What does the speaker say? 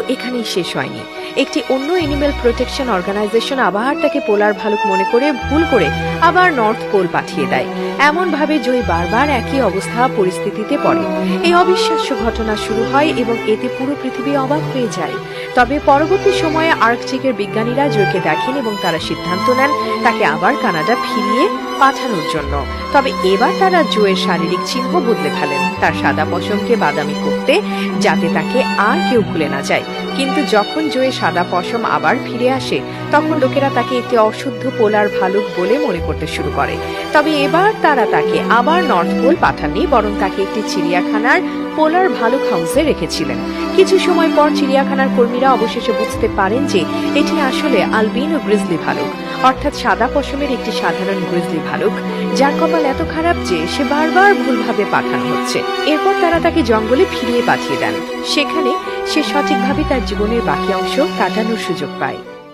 এখানেই শেষ হয়নি। একটি অন্য এনিম্যাল প্রোটেকশন অর্গানাইজেশন আবার তাকে পোলার ভালুক মনে করে ভুল করে আবার নর্থ পোল পাঠিয়ে দেয়। এমনভাবে জয় বারবার একই অবস্থা পরিস্থিতিতে পড়ে। এই অবিশ্বাস্য ঘটনা শুরু হয় এবং এতে পুরো পৃথিবী অবাক হয়ে যায়। তবে পরবর্তী সময়ে আর্কটিকের বিজ্ঞানীরা জয়কে দেখেন এবং তারা সিদ্ধান্ত নেন তাকে আবার কানাডা ফিরিয়ে পাঠানোর জন্য। তবে এবার তারা জোয়ের শারীরিক চিহ্ন বদলে ফেলেন। তার সাদা পশমকে বাদামি করতে যাতে তাকে আর কেউ ভুলে না যায়। কিন্তু যখন জোয়ে সাদা পশম আবার ফিরে আসে, তখন লোকেরা তাকে একটি অশুদ্ধ পোলার ভালুক বলে মনে করতে শুরু করে। তবে এবার তারা তাকে আবার নর্থ পোল পাঠাননি, বরং তাকে একটি চিড়িয়াখানার পোলার ভালুক হাউসে রেখেছিলেন। কিছু সময় পর চিড়িয়াখানার কর্মীরা অবশেষে বুঝতে পারেন যে, এটি আসলে আলবিনো গ্রিজলি ভালুক, অর্থাৎ সাদা পশমের একটি সাধারণ গ্রিজলি ভালুক, যার কপাল এত খারাপ যে সে বারবার ভুলভাবে পাঠানো হচ্ছে। এরপর তারা তাকে জঙ্গলে ফিরিয়ে পাঠিয়ে দেন। সেখানে সে সঠিকভাবে তার জীবনের বাকি অংশ কাটানোর সুযোগ পায়।